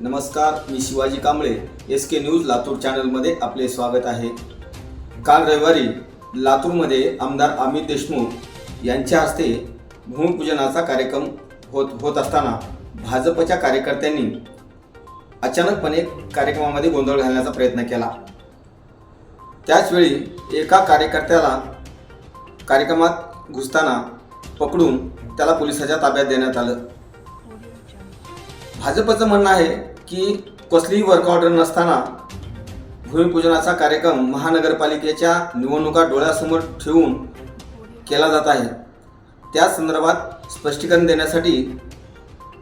नमस्कार मी Shivaji Kamble S K News Latur चॅनलमध्ये आपले स्वागत आहे. काल रविवारी लातूरमध्ये आमदार अमित देशमुख यांच्या हस्ते भूमिपूजनाचा कार्यक्रम होत होत असताना भाजपच्या कार्यकर्त्यांनी अचानकपणे कार्यक्रमामध्ये गोंधळ घालण्याचा प्रयत्न केला. त्याचवेळी एका कार्यकर्त्याला कार्यक्रमात घुसताना पकडून त्याला पोलिसाच्या ताब्यात देण्यात आलं. भाजपचं म्हणणं आहे की कसलीही वर्क ऑर्डर नसताना भूमिपूजनाचा कार्यक्रम महानगरपालिकेच्या निवडणुका डोळ्यासमोर ठेवून केला जात आहे. त्या संदर्भात स्पष्टीकरण देण्यासाठी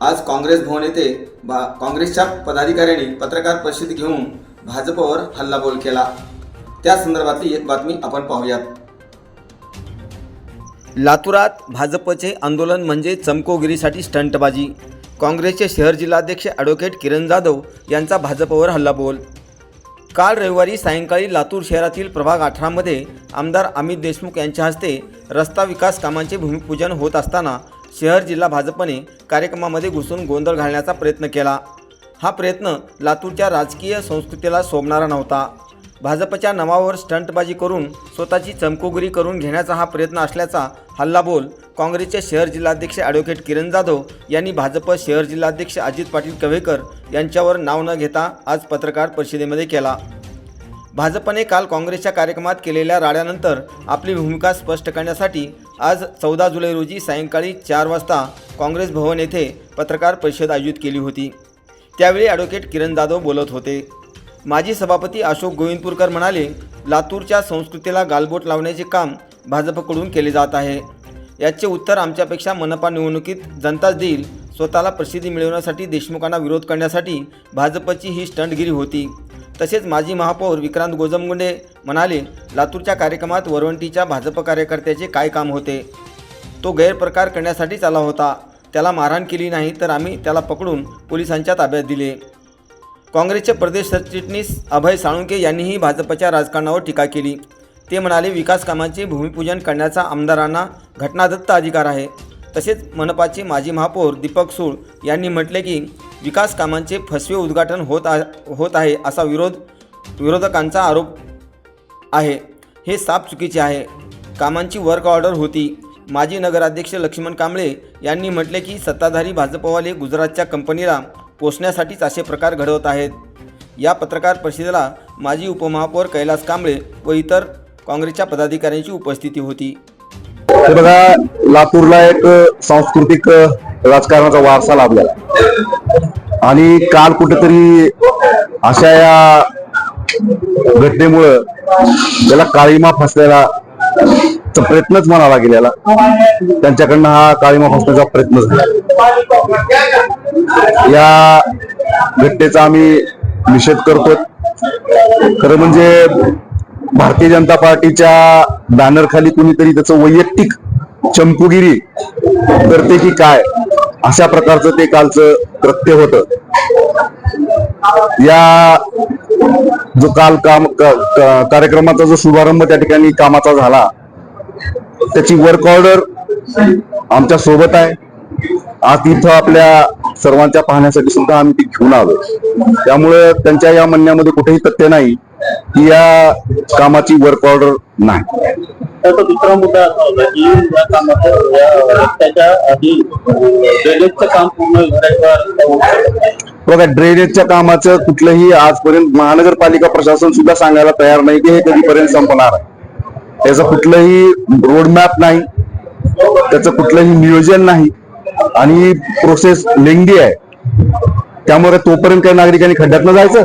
आज काँग्रेस भवन येथे भा काँग्रेसच्या पदाधिकाऱ्यांनी पत्रकार परिषद घेऊन भाजपवर हल्लाबोल केला. त्या संदर्भातली एक बातमी आपण पाहूयात. लातूरात भाजपचे आंदोलन म्हणजे चमकोगिरीसाठी स्टंटबाजी. काँग्रेसचे शहर जिल्हाध्यक्ष ॲडव्होकेट किरण जाधव यांचा भाजपवर हल्लाबोल. काल रविवारी सायंकाळी लातूर शहरातील प्रभाग अठरामध्ये आमदार अमित देशमुख यांच्या हस्ते रस्ता विकास कामांचे भूमिपूजन होत असताना शहर जिल्हा भाजपने कार्यक्रमामध्ये घुसून गोंधळ घालण्याचा प्रयत्न केला. हा प्रयत्न लातूरच्या राजकीय संस्कृतीला शोभणारा नव्हता. भाजपच्या नावावर स्टंटबाजी करून स्वतःची चमकोगिरी करून घेण्याचा हा प्रयत्न असल्याचा हल्लाबोल काँग्रेसचे शहर जिल्हाध्यक्ष ॲडव्होकेट किरण जाधव यांनी भाजप शहर जिल्हाध्यक्ष अजित पाटील कव्हेकर यांच्यावर नाव न घेता आज पत्रकार परिषदेमध्ये केला. भाजपने काल काँग्रेसच्या कार्यक्रमात केलेल्या राड्यानंतर आपली भूमिका स्पष्ट करण्यासाठी आज चौदा जुलै रोजी सायंकाळी चार वाजता काँग्रेस भवन येथे पत्रकार परिषद आयोजित केली होती. त्यावेळी ॲडव्होकेट किरण जाधव बोलत होते. माजी सभापती अशोक गोविंदपूरकर म्हणाले लातूरच्या संस्कृतीला गालबोट लावण्याचे काम भाजपकडून केले जात आहे. याचे उत्तर आमच्यापेक्षा मनपा निवडणुकीत जनताच देईल. स्वतःला प्रसिद्धी मिळवण्यासाठी देशमुखांना विरोध करण्यासाठी भाजपची ही स्टंटगिरी होती. तसेच माजी महापौर विक्रांत गोजमगुंडे म्हणाले लातूरच्या कार्यक्रमात वरवंटीच्या भाजप कार्यकर्त्याचे काय काम होते? तो गैरप्रकार करण्यासाठीच आला होता. त्याला मारहाण केली नाही तर आम्ही त्याला पकडून पोलिसांच्या ताब्यात दिले. काँग्रेसचे प्रदेश सरचिटणीस अभय साळुंके यांनीही भाजपच्या राजकारणावर टीका केली. ते म्हणाले विकास कामांचे भूमिपूजन करण्याचा आमदारांना घटनादत्त अधिकार आहे. तसेच मनपाचे माजी महापौर दीपक सूळ यांनी म्हटले की विकास कामांचे फसवे उद्घाटन होत आ होत आहे असा विरोध विरोधकांचा आरोप आहे. हे साफ चुकीचे आहे. कामांची वर्क ऑर्डर होती. माजी नगराध्यक्ष लक्ष्मण कांबळे यांनी म्हटले की सत्ताधारी भाजपवाले गुजरातच्या कंपनीला पोचण्यासाठीच असे प्रकार घडवत आहेत. या पत्रकार परिषदेला माजी उपमहापौर कैलास कांबळे व इतर काँग्रेसच्या पदाधिकाऱ्यांची उपस्थिती होती. हे बघा लातूरला एक सांस्कृतिक राजकारणाचा वारसा लाभलेला आणि काल कुठेतरी अशा या घटनेमुळं त्याला काळीमा फसलेला चा प्रयत्नच म्हणावा गेलेला. त्यांच्याकडनं हा काळीमा फसण्याचा प्रयत्न झाला. या घटनेचा आम्ही निषेध करतो खरं म्हणजे भारतीय जनता पार्टीच्या बॅनर खाली कुणीतरी त्याचं वैयक्तिक चंपूगिरी करते की काय अशा प्रकारचं ते कालचं कृत्य होत. या जो काल काम कार्यक्रमाचा जो शुभारंभ त्या ठिकाणी कामाचा झाला त्याची वर्क ऑर्डर आमच्यासोबत आहे. आज तिथं आपल्या सर्वांच्या पाहण्यासाठी सुद्धा आम्ही ती घेऊन आलो. त्यामुळे त्यांच्या या म्हणण्यामध्ये कुठेही तथ्य नाही की या कामाची वर्क ऑर्डर नाही. त्याचा दुसरा मुद्दा असा होता की या कामाचं या रस्त्याच्या आधी ड्रेनेजचं काम पूर्ण बघा ड्रेनेजच्या कामाचं कुठलंही आजपर्यंत महानगरपालिका प्रशासन सुद्धा सांगायला तयार नाही की हे कधीपर्यंत संपणार आहे. त्याचं कुठलंही रोडमॅप नाही. त्याचं कुठलंही नियोजन नाही. आणि प्रोसेस लेंगी आहे. त्यामुळे तोपर्यंत काही नागरिकांनी खड्ड्यातनं जायचं.